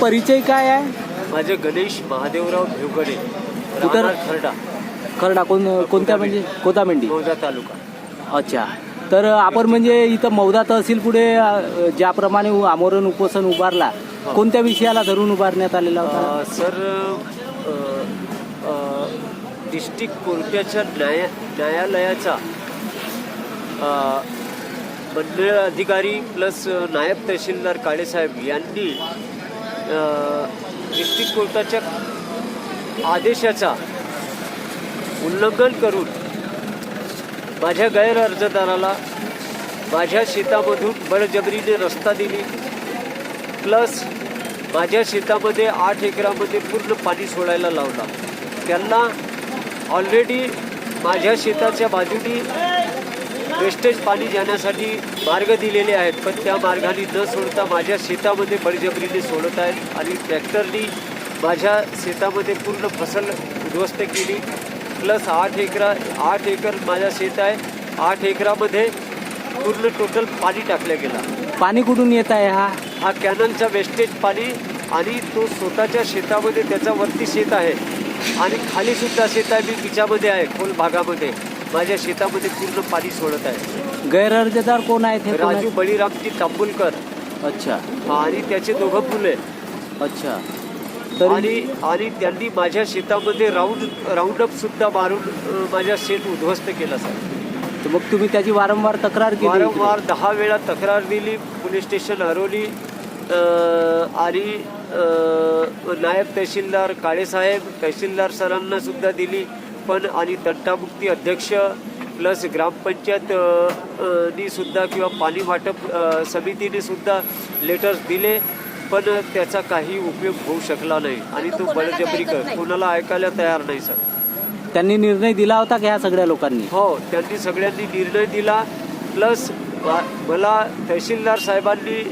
परिचय काय आहे? माझे गणेश महादेवराव भिवगडे कुठं? राहणार खरडा. खरडा कोण कोणत्या म्हणजे? कोतामेंडी मौजा तालुका. अच्छा. तर आपण म्हणजे इथं मौदा तहसील पुढे अ, ज्याप्रमाणे उ- आमरण उपोषण उभारला कोणत्या विषयाला धरून उभारण्यात आलेला होता? अ, सर अ, अ, डिस्ट्रिक्ट कोर्टाच्या न्याय न्यायालयाचा अ, मंडळ अधिकारी प्लस नायब तहसीलदार काळेसाहेब यांनी डिस्ट्रिक्ट कोर्टाच्या आदेशाचा उल्लंघन करून माझ्या गैर अर्जदाराला माझ्या शेतामधून बळजबरीने रस्ता दिली. प्लस माझ्या शेतामध्ये आठ एकरामध्ये पूर्ण पाणी सोडायला लावला. त्यांना ऑलरेडी माझ्या शेताच्या बाजूनी वेस्टेज पाणी जाण्यासाठी मार्ग दिलेले आहेत पण त्या मार्गाने न सोडता माझ्या शेतामध्ये बळजबरीने सोडत आहेत आणि ट्रॅक्टरनी माझ्या शेतामध्ये पूर्ण फसल उद्ध्वस्त केली. प्लस आठ एकरा आठ एकर माझा शेत आहे. आठ एकरामध्ये पूर्ण टोटल पाणी टाकलं गेला. पाणी कुठून येत आहे हा? हा कॅनलचा वेस्टेज पाणी आणि तो स्वतःच्या शेतामध्ये त्याचा वरती शेत आहे. आणि खाली सुद्धा शेत आहे मी तिच्यामध्ये आहे खोल भागामध्ये. माझ्या शेतामध्ये पूर्ण पाणी सोडत आहे. गैर अर्जदार कोण आहेत हे कोण राजू बळीरामजी तांबुलकर. आहेत? अच्छा. आणि त्याचे दोघं मुले अच्छा. तरी आणि आणि त्यांनी माझ्या शेतामध्ये राऊंड राऊंडअप सुद्धा मारून अं, माझ्या शेत उद्ध्वस्त केलं सर. तर मग तुम्ही त्याची वारंवार तक्रार केली वारंवार दहा वेळा तक्रार दिली पोलीस स्टेशन हरवली अ, आणि अ, नायब तहसीलदार काळेसाहेब तहसीलदार सरांना सुद्धा दिली पण आणि तंटामुक्ती अध्यक्ष प्लस ग्रामपंचायत सुद्धा किंवा पाणी वाटप समितीने सुद्धा लेटर्स दिले पण त्याचा काही उपयोग होऊ शकला नाही. आणि तो बळजबरी कर कोणाला ऐकायला तयार नाही सर. त्यांनी निर्णय दिला होता का ह्या सगळ्या लोकांनी? हो त्यांनी सगळ्यांनी निर्णय दिला प्लस मला तहसीलदार साहेबांनी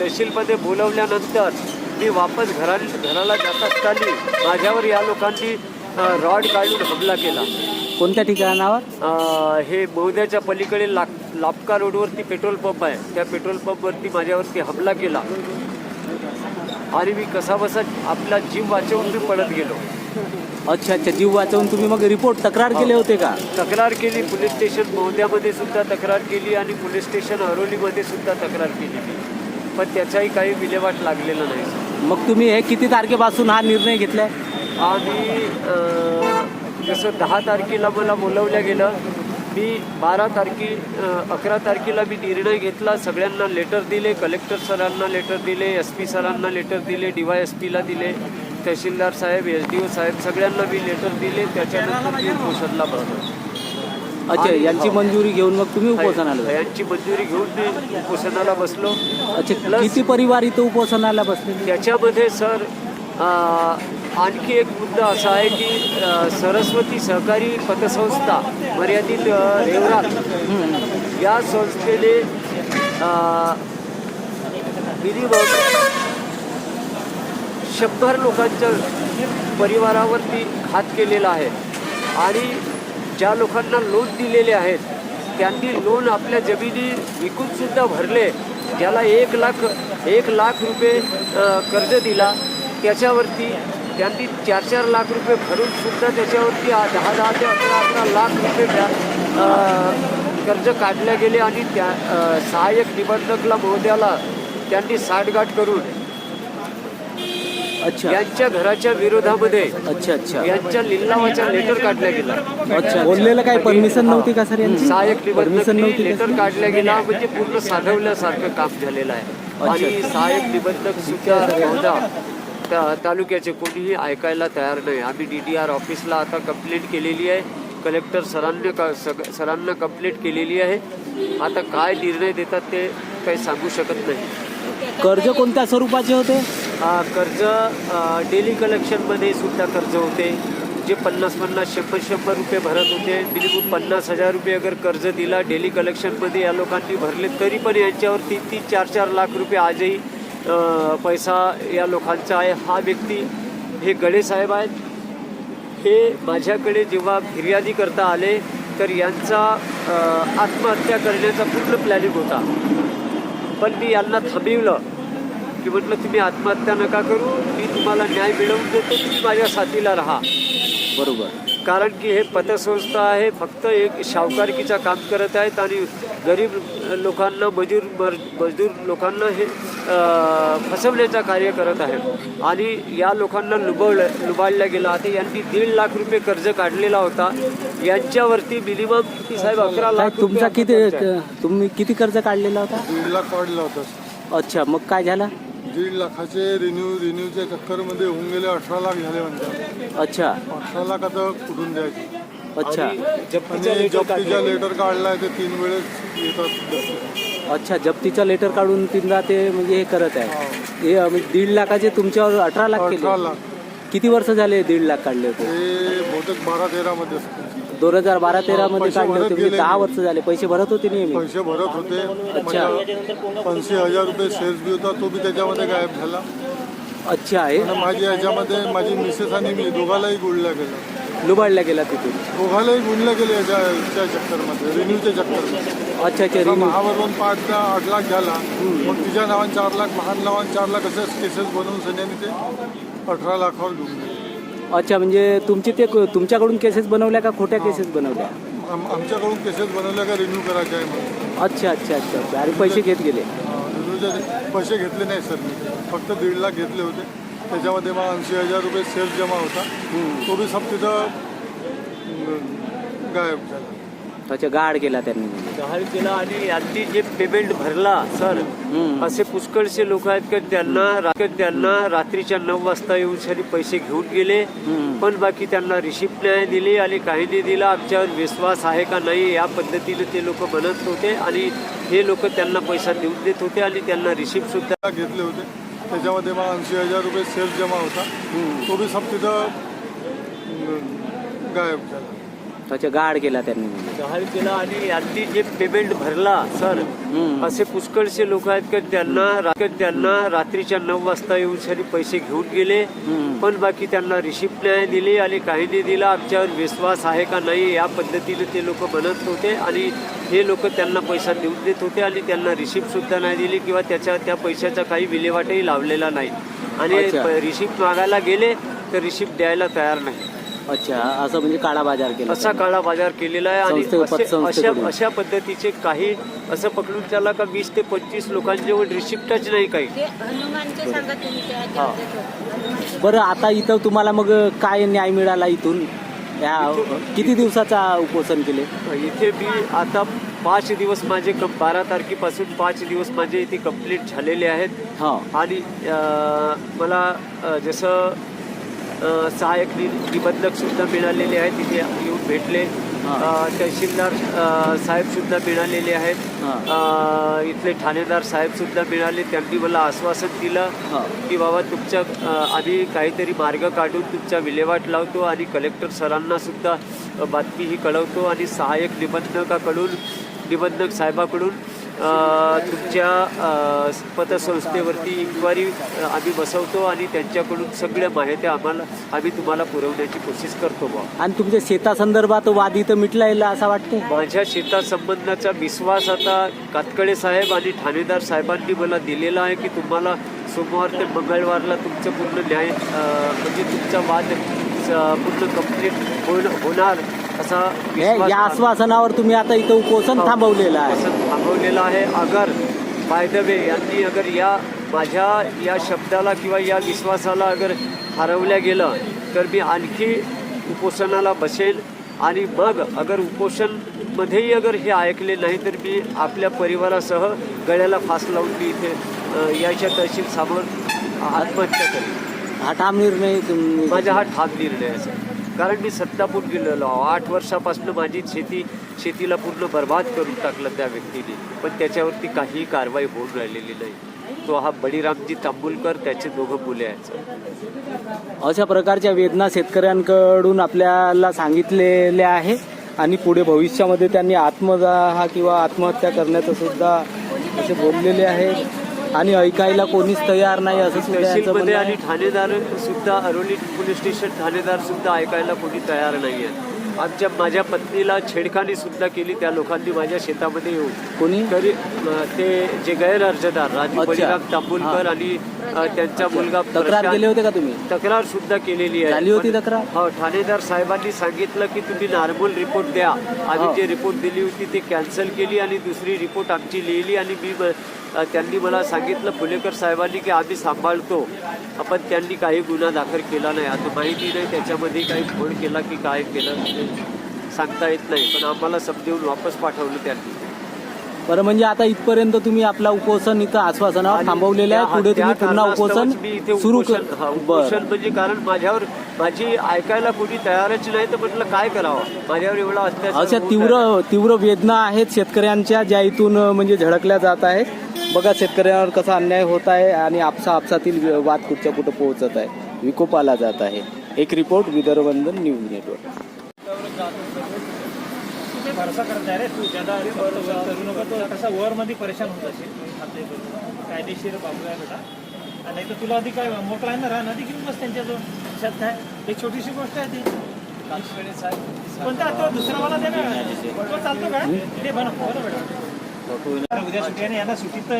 तहसीलमध्ये बोलवल्यानंतर मी वापस घरा घराला जात असताना माझ्यावर या लोकांनी रॉड काढून हमला केला. कोणत्या ठिकाणावर अ, हे मौद्याच्या पलीकडे लाप लापका रोडवरती पेट्रोल पंप आहे. त्या पेट्रोल पंपवरती माझ्यावरती हमला केला. आणि मी कसा बसा आपला जीव वाचवून मी पळत गेलो. अच्छा अच्छा. जीव वाचवून तुम्ही मग रिपोर्ट तक्रार केले होते का? तक्रार केली. पोलीस स्टेशन मौद्यामध्ये सुद्धा तक्रार केली आणि पोलीस स्टेशन हरोलीमध्ये सुद्धा तक्रार केली. मी पण त्याचाही काही विल्हेवाट लागलेला नाही. मग तुम्ही हे किती तारखेपासून हा निर्णय घेतलाय? अं, जसं दहा तारखेला मला बोलवलं गेलं मी बारा तारखे अकरा तारखेला मी निर्णय घेतला सगळ्यांना लेटर दिले कलेक्टर सरांना लेटर दिले एस पी सरांना लेटर दिले डी वाय एस पीला दिले तहसीलदार साहेब एस डी ओ साहेब सगळ्यांना मी लेटर दिले त्याच्यानंतर मी उपोषणला बसलो. अच्छा यांची मंजुरी घेऊन मग तुम्ही उपोषणाला यांची मंजुरी घेऊन मी उपोषणाला बसलो. अच्छा किती परिवार इथं उपोषणाला बसले त्याच्यामध्ये सर आणखी एक मुद्दा असा आहे की सरस्वती सहकारी पतसंस्था मर्यादित अ, रेवरात या संस्थेने मिनिमम शंभर लोकांच्या परिवारावरती हात केलेला आहे. आणि ज्या लोकांना लोन दिलेले आहेत त्यांनी लोन आपल्या जमिनी विकूनसुद्धा भरले. ज्याला एक लाख एक लाख रुपये कर्ज दिला. त्याच्यावरती त्यांनी चार चार लाख रुपये भरून सुद्धा त्याच्यावरती आ- दहा दहा ते अकरा अकरा लाख रुपये कर्ज काढले गेले आणि त्या सहाय्यक निबंधकला महोदयाला त्यांनी साठगाठ करून अच्छा. यांच्या घराच्या विरोधामध्ये अच्छा अच्छा. यांच्या लिलावाचा लेटर काढला गेला. अच्छा बोललेलं काय? परमिशन नव्हती का सर यांची? सहाय्यक निबंधक नव्हती लेटर का? काढला गेला म्हणजे पूर्ण साधवल्यासारखं काम झालेलं आहे. आणि सहाय्यक निबंधक सुद्धा त्या तालुक्याचे कोणीही ऐकायला तयार नाही. आम्ही डी डी आर ऑफिसला आता कंप्लेंट केलेली आहे. कलेक्टर सरांनी क- सग सरांना कंप्लेंट केलेली आहे. आता काय निर्णय देतात ते काही सांगू शकत नाही. कर्ज कोणत्या स्वरूपाचे होते? कर्ज डेली कलेक्शनमध्ये सुद्धा कर्ज होते. जे पन्नास पन्नास शंभर शंभर रुपये भरत होते. मिनिमम पन्नास हजार रुपये अगर कर्ज दिला डेली कलेक्शनमध्ये या लोकांनी भरले तरी पण यांच्यावर तीन तीन चार चार लाख रुपये आजही पैसा या लोकांचा आहे. हा व्यक्ती हे गडे साहेब आहेत. हे माझ्याकडे जेव्हा फिर्यादी करता आले तर यांचा आत्महत्या करण्याचा पूर्ण प्लॅनिंग होता. पण मी यांना थांबविलं. की म्हटलं तुम्ही आत्महत्या नका करू. मी तुम्हाला न्याय मिळवून देतो. तुम्ही माझ्या साथीला राहा. बरोबर. कारण की हे पतसंस्था आहे फक्त एक शावकारकीचं काम करत आहेत आणि गरीब लोकांना मजूर मर- मजदूर लोकांना हे फसवण्याचं कार्य करत आहे आणि या लोकांना लुबवलं लुबाडल्या गेलं. आता यांनी दीड लाख रुपये कर्ज काढलेला होता. यांच्यावरती मिनिमम किती साहेब अकरा लाख तुमचा किती. तुम्ही किती कर्ज काढलेला होता? दीड लाख काढला होता. अच्छा मग काय झालं? दीड लाखाचे रिन्यू रिन्यूच्या चक्करमध्ये होऊन गेले अठरा लाख झाले म्हणतात. अच्छा. अठरा लाख आता कुठून द्यायचे? अच्छा. आणि जप्तीचं लेटर जप्तीच्या काढलं. लेटर काढलाय ते तीन वेळेस येतात अच्छा जप्तीचं लेटर काढून तीनदा ते म्हणजे हे करत आहे. हे. म्हणजे दीड लाखाचे तुमच्यावर अठरा लाख अठरा केले लाख. किती वर्ष झाले दीड लाख काढले होते? हे बहुतेक बारा तेरा मध्ये असतील. दोन हजार बारा तेरा मध्ये पैसे काढले भरत होते म्हणजे गेले. दहा वर्ष झाले. पैसे भरत होते नेहमी. पैसे भरत होते. अच्छा. पंचवीस हजार रुपये सेल्स बी होता तो बी त्याच्यामध्ये गायब झाला. अच्छा आहे. आणि माझी याच्यामध्ये माझी मिसेस आणि मी दोघालाही गुळल्या गेलं लुबाडल्या गेला तिथून. दोघालाही गुणल्या गेले याच्या चक्करमध्ये रिन्यूच्या चक्करमध्ये. अच्छा अच्छा आता रिन्यू महावरून पाच आठ लाख झाला. मग तिच्या नावाने चार लाख महान नावाने चार लाख असे केसेस बनवून सन्याने ते अठरा लाखावर घेऊन गेले. अच्छा म्हणजे तुमचे ते तुमच्याकडून केसेस बनवल्या का खोट्या केसेस बनवल्या? आम- आमच्याकडून केसेस बनवल्या का रिन्यू करायचे आहे म्हणून. अच्छा अच्छा अच्छा. आणि पैसे घेत गेले? रिन्यूचे पैसे घेतले नाही सर मी. फक्त दीड लाख घेतले होते. त्याच्यामध्ये मग ऐंशी हजार रुपये सेल्स जमा होता. तो बी सब तिथं अं, गायब झाला. अच्छा गाड केला त्यांनी गहाळ केला आणि यांनी जे पेमेंट भरला सर हम्म. असे पुष्कळसे लोक आहेत की त्यांना रा- की त्यांना रात्रीच्या नऊ वाजता येऊन सरी पैसे घेऊन गेले. हम्म. पण बाकी त्यांना रिसिप्ट नाही दिली आणि काही नाही दिला. आमच्यावर विश्वास आहे का नाही या पद्धतीने ते लोक म्हणत होते आणि हे लोक त्यांना पैसा देऊन देत होते आणि त्यांना रिसिप्ट सुद्धा घेतले होते. त्याच्यामध्ये मग ऐंशी हजार रुपये सेल्स जमा होता. तो बी सब तिथं अं, गायब झाला. अच्छा गाड केला त्यांनी गहाळ केला आणि यांनी जे पेमेंट भरला सर. असे पुष्कळसे लोक आहेत की त्यांना त्यांना रात्रीच्या नऊ वाजता येऊन सरी पैसे घेऊन गेले. पण बाकी त्यांना रिसिप्ट नाही दिली आणि काही नाही दिला आमच्यावर विश्वास आहे का नाही या पद्धतीने ते लोक म्हणत होते आणि हे लोक त्यांना पैसा देऊन देत होते आणि त्यांना रिसिप्ट सुद्धा नाही दिली किंवा त्याच्या त्या पैशाचा काही विल्हेवाटही लावलेला नाही आणि. रिसिप्ट मागायला गेले तर रिसिप्ट द्यायला तयार नाही अच्छा असं म्हणजे काळा बाजार केला असा काळा बाजार केलेला आहे आणि संस्थे- असे- अशा. अशा पद्धतीचे काही असं पकडून त्याला का वीस ते पंचवीस लोकांजवळ रिसिप्टच नाही काही. ते हनुमानचे सांगा तुम्ही त्या हा. हनुमानचे. बरं आता इथं तुम्हाला मग काय न्याय मिळाला इथून? या किती दिवसाचा उपोषण केले? इथे मी आता पाच दिवस माझे कम बारा तारखेपासून पाच दिवस माझे इथे कंप्लीट झालेले आहेत. हा. आणि अं, मला अं, जसं सहाय्यक नि- निबंधक सुद्धा मिळालेले आहेत तिथे येऊन भेटले. तहसीलदार अं, साहेब सुद्धा मिळालेले आहेत. इथले ठाणेदार साहेब सुद्धा मिळाले. त्यांनी मला आश्वासन दिलं. की बाबा तुमच्या आम्ही काहीतरी मार्ग काढून तुमचा विल्हेवाट लावतो आणि कलेक्टर सरांना सुद्धा बातमी ही कळवतो आणि सहाय्यक निबंधकाकडून निबंधक साहेबाकडून तुमच्या पतसंस्थेवरती इन्क्वायरी आम्ही बसवतो आणि त्यांच्याकडून सगळ्या माहिती आम्हाला आम्ही तुम्हाला पुरवण्याची कोशिश करतो बा आणि तुमच्या शेतासंदर्भात वाद इथं मिटला येईल असं वाटते माझ्या शेतासंबंधाचा विश्वास आता कातकडे साहेब आणि ठाणेदार साहेबांनी मला दिलेला आहे की तुम्हाला सोमवार ते मंगळवारला तुमचं पूर्ण न्याय म्हणजे तुमचा वाद पूर्ण कंप्लीट होणार. असा हे- या आश्वासनावर तुम्ही आता इथं उपोषण थांबवलेलं आहे. असं थांबवलेला आहे. अगर बाय द वे यांनी अगर या माझ्या या शब्दाला किंवा या विश्वासाला अगर हरवल्या गेलं तर मी आणखी उपोषणाला बसेल. आणि मग अगर उपोषणमध्येही अगर हे ऐकले नाही तर मी आपल्या परिवारासह गळ्याला फास लावून मी इथे याच्या तहसील समोर आत्महत्या करेन. हा ठाम निर्णय माझा हा ठाम निर्णय आहे सर. कारण मी सत्तापूर गेलेलो आठ वर्षापासून माझी शेती शेतीला पूर्ण बर्बाद करून टाकलं त्या व्यक्तीने. पण त्याच्यावरती काहीही कारवाई होऊन राहिलेली नाही. तो हा बळीरामजी तांबुलकर त्याचे दोघं मुले आहेत अशा प्रकारच्या वेदना शेतकऱ्यांकडून आपल्याला सांगितलेल्या आहे आणि पुढे भविष्यामध्ये त्यांनी आत्मदाह किंवा आत्महत्या करण्याचं सुद्धा असे बोललेले आहे आणि ऐकायला कोणीच तयार नाही असं तहसीलमध्ये आणि. ठाणेदार सुद्धा अरोली पोलीस स्टेशन ठाणेदार सुद्धा ऐकायला कोणी तयार नाही आहे आमच्या माझ्या पत्नीला छेडखानी सुद्धा केली त्या लोकांनी माझ्या शेतामध्ये येऊन कोणी तरी ते जे गैर अर्जदार राजू. बळीराम तांबुलकर. आणि त्यांचा मुलगा तक्रार केली होती का तुम्ही तक्रार सुद्धा केलेली आहे झाली होती तक्रार? हो ठाणेदार साहेबांनी सांगितलं की तुम्ही नॉर्मल रिपोर्ट द्या आम्ही हो. जे रिपोर्ट दिली होती ते कॅन्सल केली आणि दुसरी रिपोर्ट आमची लिहिली आणि मी त्यांनी मला सांगितलं फुलेकर साहेबांनी की आम्ही सांभाळतो. आपण त्यांनी काही गुन्हा दाखल केला नाही. आता माहिती नाही त्याच्यामध्ये काही फोड केला की काय केलं ते सांगता येत नाही. पण आम्हाला समजेवून वापस पाठवलं त्यांनी. बरं म्हणजे आता इथपर्यंत तुम्ही आपला उपोषण इथं आश्वासनावर थांबवलेलं आहे पुढे तुम्ही पुन्हा कारणास्तवच उपोषण सुरू उपोषण म्हणजे कारण माझ्यावर माझी ऐकायला कोणी तयारच नाही तर म्हटलं काय करावं? माझ्यावर एवढा अशा तीव्र. तीव्र वेदना आहेत शेतकऱ्यांच्या ज्या इथून म्हणजे झळकल्या जात आहेत. बघा शेतकऱ्यांवर कसा अन्याय होत आहे आणि आपसा आपसातील वाद कुठच्या कुठं पोहोचत आहे विकोपाला जात आहे. एक रिपोर्ट विदर्भवंदन न्यूज नेटवर्क. ते भरसा करत आहे रे तू. ज्यादा करू नको तो कसा वर मध्ये परेशान होत असेल आपल्या इकडे. कायदेशीर बाबू आहे बेटा. आणि नाही तर तुला आधी काय मोठं आहे ना रान आधी घेऊन बस त्यांच्याजवळ. शेत काय एक छोटीशी गोष्ट आहे ती. कोणता? तो दुसरा वाला दे ना. तो चालतो का? ते बनव बरं बेटा उद्या सुट्टी आहे ना यांना सुट्टीत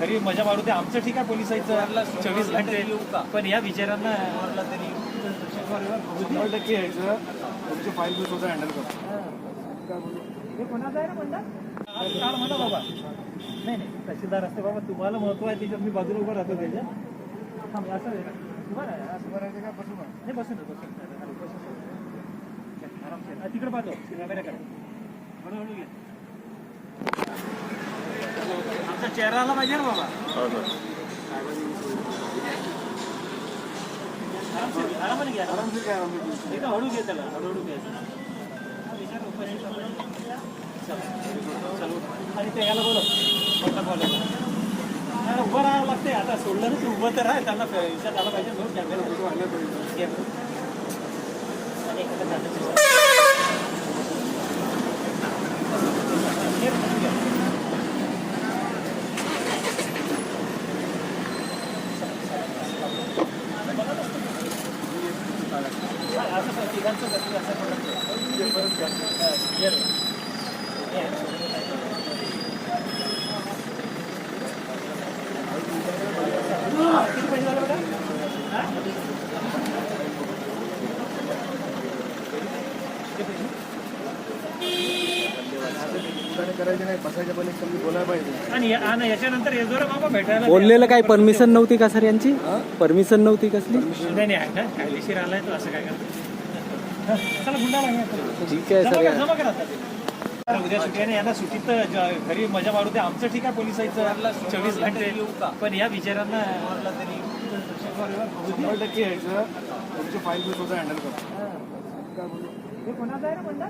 घरी मजा मारू दे. आमचं ठीक आहे पोलिसांचं. चोवीस घंटे. पण या बिचाऱ्यांना शंभर टक्के यायचं. तुमची फाईल मी स्वतः हँडल करतो. हे कोणाचं आहे ना म्हणता काढ म्हणा बाबा. नाही नाही तहसीलदार असते बाबा तुम्हाला महत्त्व आहे त्याच्यात मी बाजूला उभं राहतो त्याच्या. हा असं आहे. ना. उभं राहा, असं. उभं राहायचं का? बसून राहा? नाही बसून राहा, बसून. राहा. बसून राहा. आरामशीर. हा, तिकडे पाहतो. कॅमेऱ्याकडे हळूहळू घे आमचा चेहरा आला पाहिजे ना बाबा. आरामशीर घे, आरामाने घ्या आरामशीर. काय एकदम हळू घे त्याला हळूहळू घे हा, विचार उपस्थित आपण. चल, चल. आणि ते याला बोलव. मोठा बोलव. हा, उभं राहावं लागते आता सोडलं ना तू उभं तर राह. त्यांना विचार आला पाहिजे दोन कॅमेरा आणि एखादा दादाच्या असं तिघांचं गती असं किती पैसे झाले बेटा हा? आणि या- आणि याच्यानंतर येतो रे बाबा भेटायला बोललेलं काही परमिशन नव्हती का सर यांची? परमिशन नव्हती कसली? नाही नाही आहे ना. कायदेशीर आलाय तो असं काय करतो हा, चला. ठीक आहे सर उद्या सुट्टी ना यांना सुट्टीत घरी मजा मारू दे. आमचं ठीक आहे पोलिसांचं चोवीस घंटे. पण या बिचाऱ्यांना शंभर टक्के यायचं. तुमची फाईल मी स्वतः हँडल करतो. हे. कोणाचं आहे ना म्हणता